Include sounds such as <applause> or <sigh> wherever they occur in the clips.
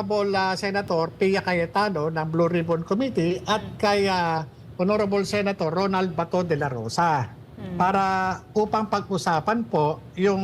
Honorable ah, Senator Pia Cayetano ng Blue Ribbon Committee at kay ah, Honorable Senator Ronald Bato de la Rosa. Para upang pag-usapan po yung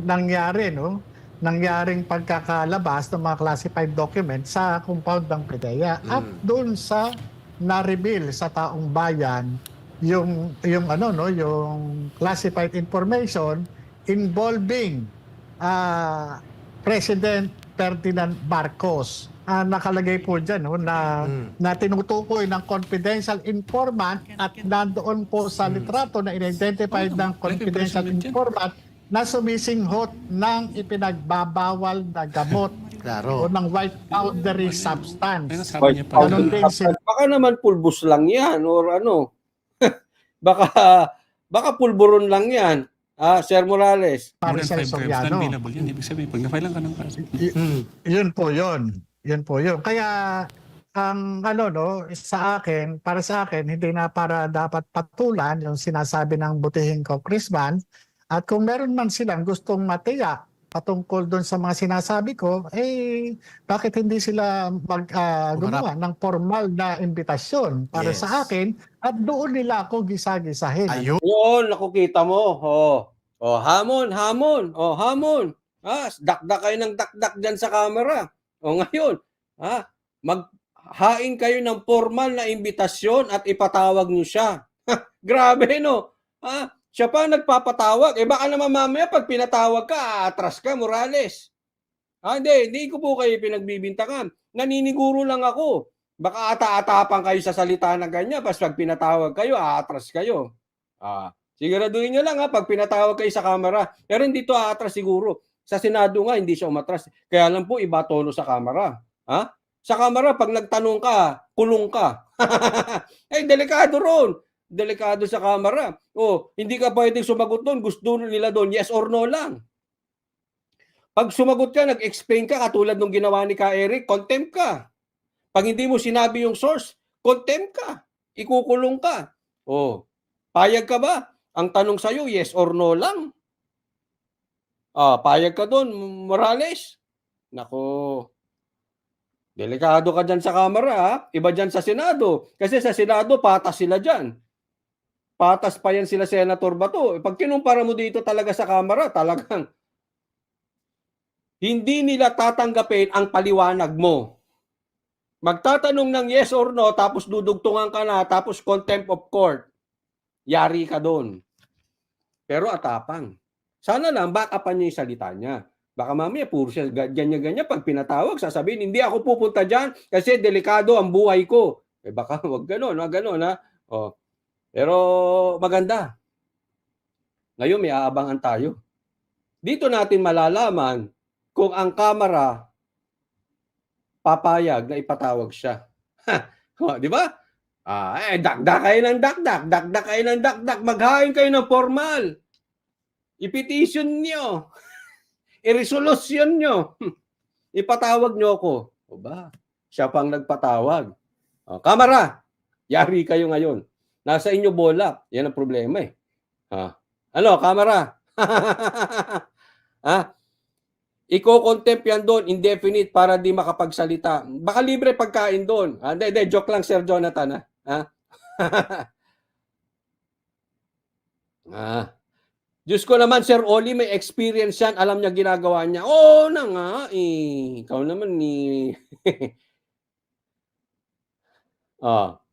nangyari no? Nangyaring pagkakalabas ng mga classified documents sa compound ng PDEA at doon sa na-reveal sa taong bayan yung yung ano no? Yung classified information involving ah, President Ferdinand Marcos. Ah, nakalagay po dyan no, na, na tinutukoy ng confidential informant at nandoon po sa litrato na in-identified ng confidential informant na sumisinghot ng ipinagbabawal na gamot o Klaro. ng white powdery Ayun, substance. sabi niya pa. Ganun din si Baka naman pulbos lang yan or ano. <laughs> baka baka pulburon lang yan. Ah, Sir Morales. More than Maricel 5 grams Soriano. non-available yan. Ibig sabihin, pag na-file lang ka ng kaso. Yun po yun. Yun po yun. Kaya ang ano no, sa akin, para sa akin, hindi na para dapat patulan yung sinasabi ng butihing congressman. At kung meron man silang gustong matiya patungkol doon sa mga sinasabi ko, eh bakit hindi sila mag ah, gumawa ng formal na imbitasyon para Yes. sa akin at doon nila ako gisa-gisahin. Ayun. Yun, nakukita mo. Oh. Oh, hamon, hamon. Oh, hamon. Ah, dakdak kayo ng dakdak dyan sa camera. O ngayon, ha, maghain kayo ng formal na imbitasyon at ipatawag niyo siya. <laughs> Grabe, no? Ha? Siya pa nagpapatawag. Eh baka naman mamaya pag pinatawag ka, atras ka, Morales. Ah, hindi, hindi ko po kayo pinagbibintangan. Naniniguro lang ako. Baka ata-atapang kayo sa salita na ganyan, pas pag pinatawag kayo, aatras kayo. Ah, siguraduhin nyo lang ha, pag pinatawag kayo sa camera. Pero hindi to aatras siguro. Sa Senado nga, hindi siya umatras. Kaya lang po, iba tono sa camera. Ha? Sa camera, pag nagtanong ka, kulong ka. <laughs> eh, delikado ron. Delikado sa camera. Oh, hindi ka pwedeng sumagot doon. Gusto nila doon, yes or no lang. Pag sumagot ka, nag-explain ka, katulad nung ginawa ni Ka Eric, contempt ka. Pag hindi mo sinabi yung source, contempt ka. Ikukulong ka. Oh, payag ka ba? Ang tanong sa'yo, yes or no lang. Ah, payag ka doon, Morales. Nako. Delikado ka dyan sa kamera, ha? Iba dyan sa Senado. Kasi sa Senado, patas sila dyan. Patas pa yan sila Senator Bato. Pag kinumpara mo dito talaga sa kamera, talagang hindi nila tatanggapin ang paliwanag mo. Magtatanong ng yes or no, tapos dudugtungan ka na, tapos contempt of court. Yari ka doon. Pero atapang. Sana lang, backupan niya yung salita niya. Baka mamaya, puro siya ga- ganyan-ganyan. Pag pinatawag, sasabihin, hindi ako pupunta dyan kasi delikado ang buhay ko. Eh baka <laughs> wag ganon, wag ganon ha. Oh. Pero maganda. Ngayon may aabangan tayo. Dito natin malalaman kung ang kamera papayag na ipatawag siya. oh, <laughs> di ba? Ah, eh, dakdak kayo ng dakdak, dakdak kayo ng dakdak, maghain kayo ng formal. Ipetition nyo. <laughs> I-resolusyon nyo. <laughs> Ipatawag nyo ako. O ba? Siya pang nagpatawag. O, kamera, yari kayo ngayon. Nasa inyo bola. Yan ang problema eh. Ha? Ano, kamera? <laughs> ha? Iko-contempt yan doon, indefinite, para di makapagsalita. Baka libre pagkain doon. Hindi, hindi, joke lang, Sir Jonathan. Ha? ha? <laughs> ah. Diyos ko naman, Sir Oli, may experience yan. Alam niya ginagawa niya. Oo na nga, eh. Ikaw naman, ni <laughs> ah.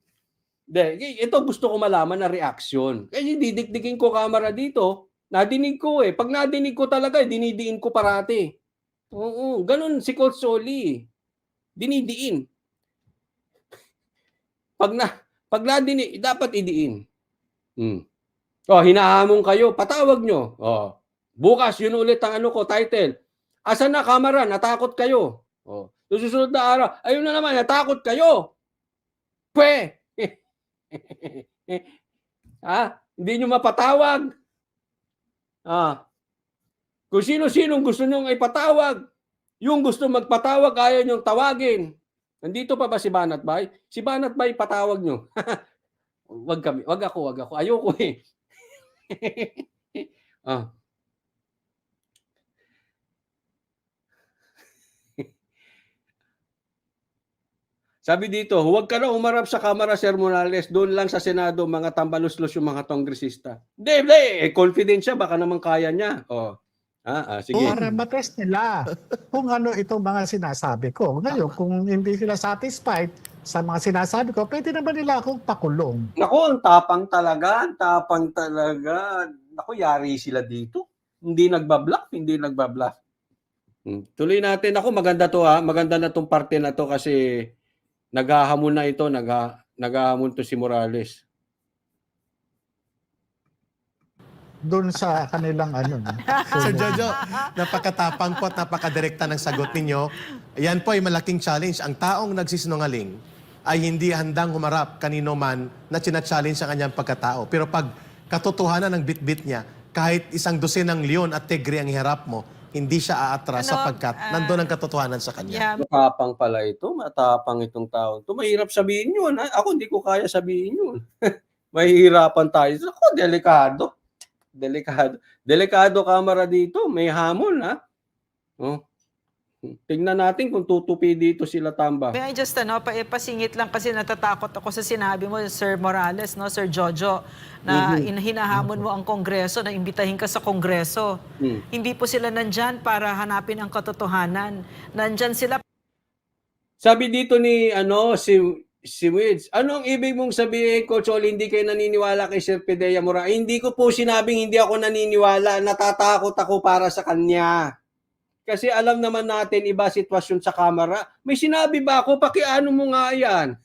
De, ito gusto ko malaman na reaction. Kasi didikdikin ko camera dito. Nadinig ko eh. Pag nadinig ko talaga, eh, dinidiin ko parati. Oo, ganun si Coach Oli. Dinidiin. Pag na pag nadinig, dapat idiin. Hmm. Oh, hinahamon kayo, patawag nyo. Oh. Bukas, yun ulit ang ano ko, title. Asan na kamera? Natakot kayo. Oh. Susunod na araw, ayun na naman, natakot kayo. Pwe! Ha? <laughs> Hindi nyo mapatawag. Ah. Kung sino-sinong gusto nyong ipatawag, yung gusto magpatawag, ayaw nyong tawagin. Nandito pa ba si Banat Bay? Si Banat Bay, patawag nyo. <laughs> wag kami, wag ako, wag ako. Ayoko eh. <laughs> ah. Sabi dito, huwag ka na umarap sa Kamara, Sir Morales. Doon lang sa Senado, mga tambaluslos yung mga kongresista. Hindi, hindi. Eh, confident siya. Baka naman kaya niya. Oh. Ah, ah, sige. Para matest nila kung ano itong mga sinasabi ko. Ngayon, kung hindi sila satisfied sa mga sinasabi ko, pwede naman nila akong pakulong. Naku, ang tapang talaga. Ang tapang talaga. Naku, yari sila dito. Hindi nagbabluff, hindi nagbabluff. Hmm. Tuloy natin. Ako, maganda to ha. Maganda na tong parte na to kasi naghahamon na ito. Nagha, naghahamon to si Morales. Doon sa kanilang ano. no? <laughs> Sir Jojo, napakatapang po at napakadirekta ng sagot ninyo. Yan po ay malaking challenge. Ang taong nagsisinungaling ay hindi handang humarap kanino man na challenge ang kanyang pagkatao. Pero pag katotohanan ng bit-bit niya, kahit isang dosenang leon at tigre ang iharap mo, hindi siya aatras Ano, sapagkat ah, nandun ang katotohanan sa kanya. Yeah, Matapang pala ito. Matapang itong tao. Ito, mahirap sabihin yun. ha? Ako, hindi ko kaya sabihin yun. <laughs> Mahihirapan tayo. Ako, delikado. Delikado. Delikado kamera dito. May hamon, ha? Oh. Tingnan natin kung tutupi dito sila tamba. May I just ano, pa, eh, pasingit lang kasi natatakot ako sa sinabi mo, Sir Morales, no, Sir Jojo, na Mhm. in- hinahamon mo ang Kongreso, na imbitahin ka sa Kongreso. Hmm. Hindi po sila nandyan para hanapin ang katotohanan. Nandyan sila Sabi dito ni ano si si Wids, anong ibig mong sabihin, Coach Oli, hindi kayo naniniwala kay Sir Pedea Mora? Hindi ko po sinabing hindi ako naniniwala. Natatakot ako para sa kanya. Kasi alam naman natin iba sitwasyon sa kamera. May sinabi ba ako? Pakiano mo nga yan.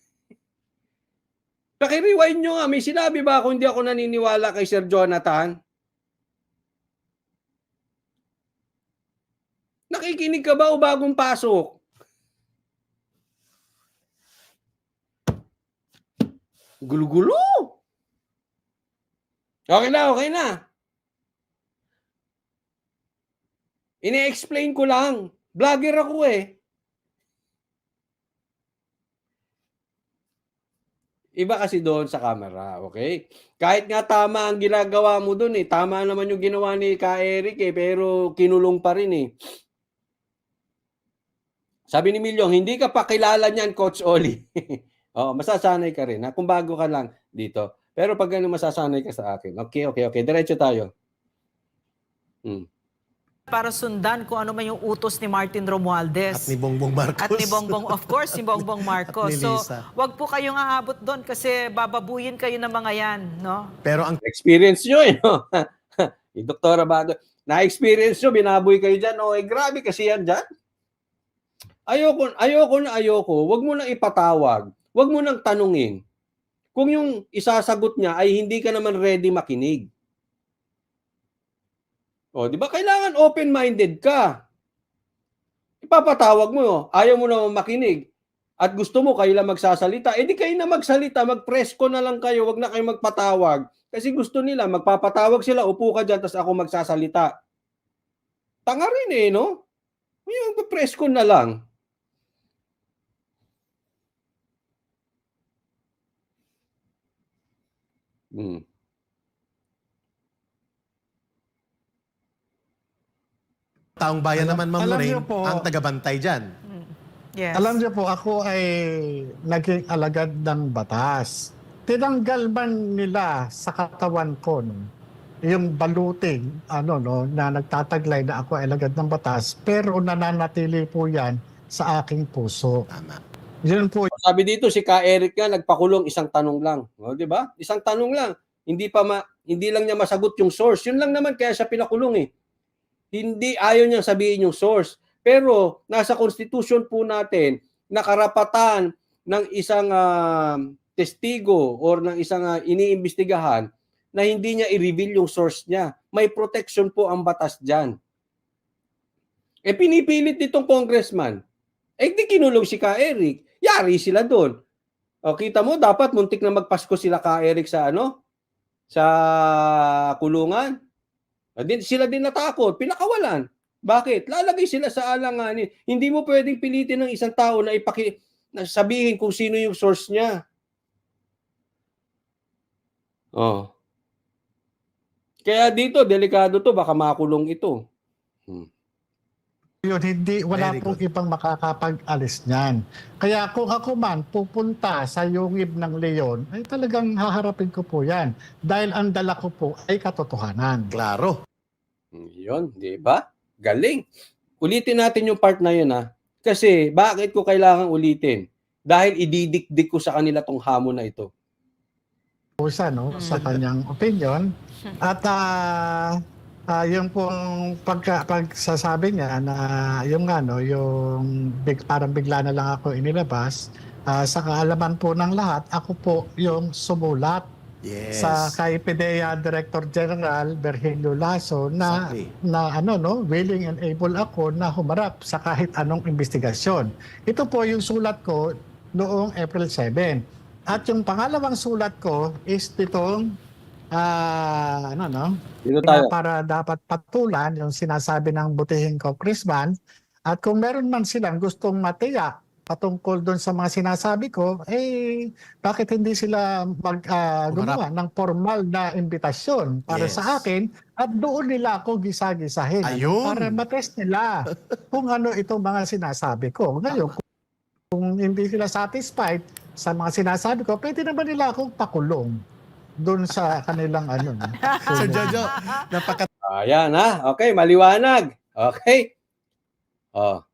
Pakirewind nyo nga. May sinabi ba ako hindi ako naniniwala kay Sir Jonathan? Nakikinig ka ba o bagong pasok? Gulo-gulo. Okay na, okay na. Ini-explain ko lang. Vlogger ako eh. Iba kasi doon sa camera, okay? Kahit nga tama ang ginagawa mo doon eh. Tama naman yung ginawa ni Ka Eric eh, pero kinulong pa rin eh. Sabi ni Milyong, hindi ka pa kilala niyan, Coach Oli. <laughs> Oo, masasanay ka rin. Ha? Kung bago ka lang dito. Pero pag ano, masasanay ka sa akin. Okay, okay, okay. Diretso tayo. Hmm. Para sundan kung ano man yung utos ni Martin Romualdez. At ni Bongbong Marcos. At ni Bongbong, of course, ni Bongbong <laughs> Marcos. Ni So, wag po kayong aabot doon kasi bababuyin kayo ng mga yan, no? Pero ang Experience nyo eh. No? <laughs> Yung Doktora Bado. Na-experience nyo, binaboy kayo dyan. Oh, eh, grabe kasi yan dyan. Ayoko, ayoko na ayoko. Huwag mo nang ipatawag. Huwag mo nang tanungin. Kung yung isasagot niya ay hindi ka naman ready makinig. O, di ba? Kailangan open-minded ka. Ipapatawag mo, oh. ayaw mo naman makinig. At gusto mo kayo lang magsasalita, eh di kayo na magsalita, mag-press ko na lang kayo, wag na kayo magpatawag. Kasi gusto nila, magpapatawag sila, upo ka dyan, tapos ako magsasalita. Tanga rin eh, no? Yung press ko na lang. Hmm. Taong bayan Alam- naman, Ma'am Lorraine, po- ang tagabantay dyan. Yes. Alam niyo po, ako ay naging alagad ng batas. Tinanggal man nila sa katawan ko no, yung baluting ano no na nagtataglay na ako ay alagad ng batas pero nananatili po yan sa aking puso. Tama. Yun po Sabi dito si Ka Eric nga nagpakulong isang tanong lang. O, di ba? Isang tanong lang. Hindi pa ma, hindi lang niya masagot yung source. Yun lang naman kaya siya pinakulong eh. Hindi ayaw niya sabihin yung source. Pero nasa constitution po natin na karapatan ng isang ah, testigo or ng isang ah, iniimbestigahan na hindi niya i-reveal yung source niya. May protection po ang batas diyan. Eh pinipilit nitong congressman. Eh di kinulong si Ka Eric. Yari sila doon. O kita mo dapat muntik na magpasko sila Ka Eric sa ano? Sa kulungan. O, din, sila din natakot, pinakawalan. Bakit? Lalagay sila sa alanganin. Hindi mo pwedeng pilitin ng isang tao na ipaki na sabihin kung sino yung source niya. Oh. Kaya dito delikado to baka makulong ito. Hmm. yun, hindi, wala Very pong ibang makakapag-alis niyan. Kaya kung ako man pupunta sa yungib ng leon, ay talagang haharapin ko po yan. Dahil ang dala ko po ay katotohanan. Klaro. Yun, di ba? Galing. Ulitin natin yung part na yun ha. Kasi bakit ko kailangan ulitin? Dahil ididikdik ko sa kanila tong hamon na ito. Po siya, no, sa kanyang opinion. At ah ah, yung pong pagka, pagsasabi niya na yung ano, yung big, parang bigla na lang ako inilabas, ah, sa kaalaman po ng lahat, ako po yung sumulat Yes. sa kay PDEA Director General Virgilio Lasso na Exactly. na ano no willing and able ako na humarap sa kahit anong investigasyon. Ito po yung sulat ko noong April 7. At yung pangalawang sulat ko is itong ah ano no Dito tayo. para dapat patulan yung sinasabi ng butihing congressman at kung meron man silang gustong matiyak patungkol doon sa mga sinasabi ko, eh, bakit hindi sila mag, ah, gumawa ng formal na imbitasyon para Yes. sa akin at doon nila ako gisa-gisahin. Ayun. Para matest nila <laughs> kung ano itong mga sinasabi ko. Ngayon, kung, kung hindi sila satisfied sa mga sinasabi ko, pwede naman nila akong pakulong doon sa kanilang ano. <laughs> no, Sir. Jojo, napaka Ayan ha. Okay, maliwanag. Okay. Oh.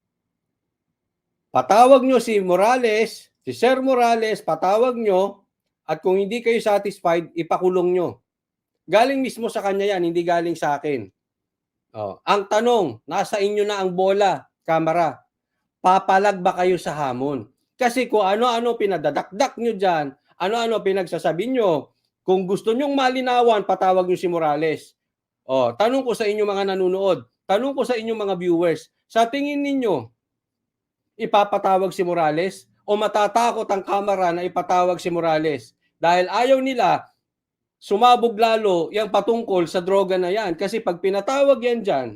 Patawag nyo si Morales, si Sir Morales, patawag nyo at kung hindi kayo satisfied, ipakulong nyo. Galing mismo sa kanya yan, hindi galing sa akin. Oh. Ang tanong, nasa inyo na ang bola, kamera. Papalag ba kayo sa hamon? Kasi kung ano-ano pinadadakdak nyo dyan, ano-ano pinagsasabi nyo, kung gusto nyong malinawan, patawag nyo si Morales. Oh, tanong ko sa inyo mga nanonood, tanong ko sa inyo mga viewers, sa tingin ninyo, ipapatawag si Morales o matatakot ang kamera na ipatawag si Morales? Dahil ayaw nila sumabog lalo yung patungkol sa droga na yan. Kasi pag pinatawag yan dyan,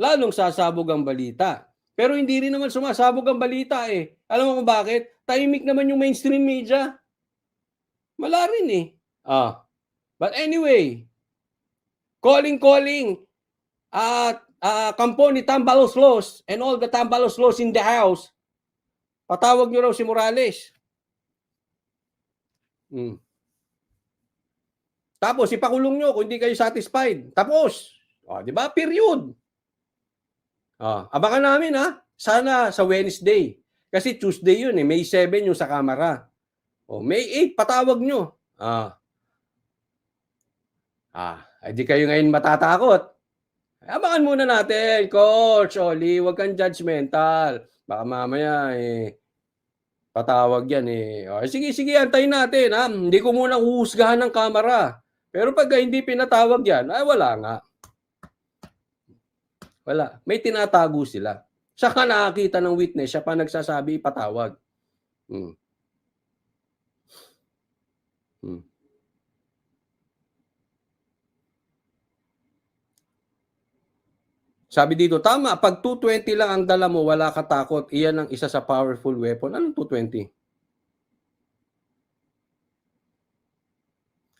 lalong sasabog ang balita. Pero hindi rin naman sumasabog ang balita eh. Alam mo kung bakit? Tahimik naman yung mainstream media. Wala rin eh. Ah. But anyway, calling calling at uh, kampo ni Tambalos Los and all the Tambalos Los in the house. Patawag niyo raw si Morales. Hmm. Tapos ipakulong niyo kung hindi kayo satisfied. Tapos, oh, 'di ba? Period. Ah, abangan namin ha. Sana sa Wednesday. Kasi Tuesday 'yun eh, May 7 yung sa kamera. Oh, May 8 patawag niyo. Ah. Ah, hindi kayo ngayon matatakot. Abangan muna natin, Coach Oli, huwag kang judgmental. Baka mamaya eh patawag yan eh. O, sige, sige, antayin natin ha. Hindi ko muna huhusgahan ng kamera. Pero pag hindi pinatawag yan, ay wala nga. Wala. May tinatago sila. Siya ka nakakita ng witness, siya pa nagsasabi ipatawag. Hmm. Sabi dito, tama, pag 220 lang ang dala mo, wala ka takot. Iyan ang isa sa powerful weapon. Anong 220?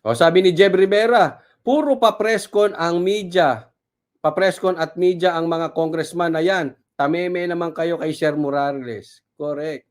O sabi ni Jeb Rivera, puro papreskon ang media. Papreskon at media ang mga congressman na yan. Tameme naman kayo kay Sher Morales. Correct.